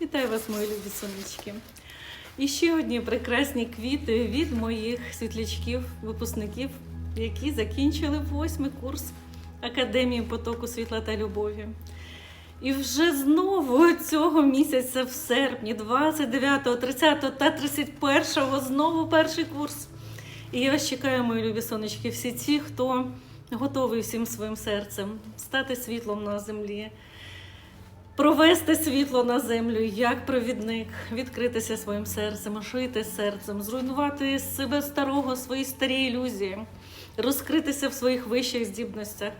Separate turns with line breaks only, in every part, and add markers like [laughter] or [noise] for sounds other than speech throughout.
Вітаю вас, мої любі сонечки. І ще одні прекрасні квіти від моїх світлячків, випускників, які закінчили восьмий курс Академії потоку світла та любові. І вже знову цього місяця, в серпні, 29, 30 та 31 знову перший курс. І я вас чекаю, мої любі сонечки, всі ті, хто готовий всім своїм серцем стати світлом на землі, провести світло на землю як провідник, відкритися своїм серцем, жити серцем, зруйнувати себе старого, свої старі ілюзії, розкритися в своїх вищих здібностях.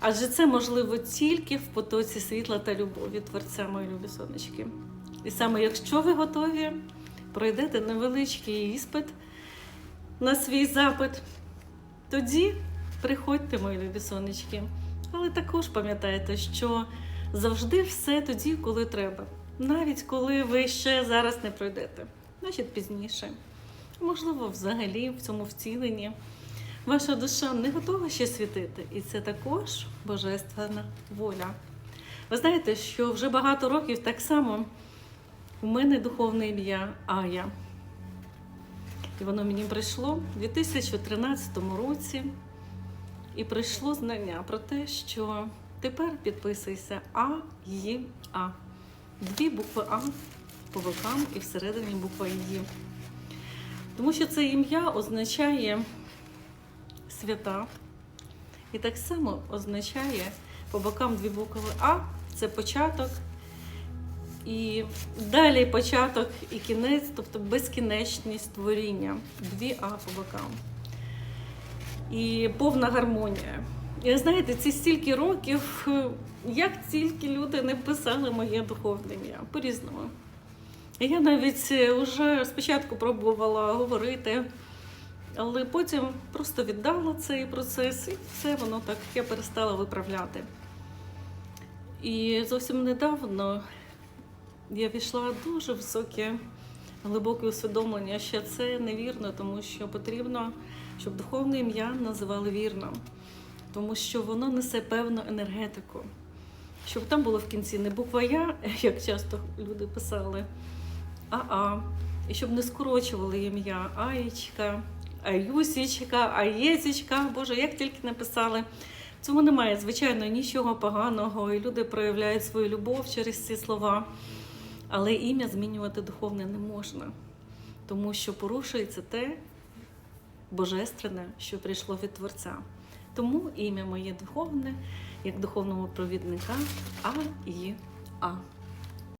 Адже це можливо тільки в потоці світла та любові Творця, мої любі сонечки. І саме якщо ви готові, пройдете невеличкий іспит на свій запит, тоді приходьте, мої любі сонечки. Але також пам'ятайте, що завжди все тоді, коли треба. Навіть коли ви ще зараз не пройдете, значить пізніше. Можливо, взагалі в цьому вціленні ваша душа не готова ще світити, і це також божественна воля. Ви знаєте, що вже багато років так само у мене духовне ім'я Ая. І воно мені прийшло у 2013 році. І прийшло знання про те, що тепер підписуйся А, Ї, А. Дві букви А по бокам і всередині буква Ї. Тому що це ім'я означає свята. І так само означає по бокам дві букви А це початок. І далі початок і кінець, тобто безкінечність творіння. Дві А по бокам. І повна гармонія. Знаєте, ці стільки років, е, як тільки люди не писали моє духовне ім'я по-різному. Я навіть вже спочатку пробувала говорити, але потім просто віддала цей процес, і все воно так я перестала виправляти. І зовсім недавно я війшла дуже високе, глибоке усвідомлення, що це невірно, тому що потрібно, щоб духовне ім'я називали вірно, тому що воно несе певну енергетику. Щоб там було в кінці не буква Я, [laughs] як часто люди писали, а А. І щоб не скорочували ім'я Аєчка, Аюсічка, Аєсічка, Боже, як тільки написали. Цьому немає, звичайно, нічого поганого, і люди проявляють свою любов через ці слова. Але ім'я змінювати духовне не можна, тому що порушується те божественне, що прийшло від Творця. Тому ім'я моє духовне, як духовного провідника А і А.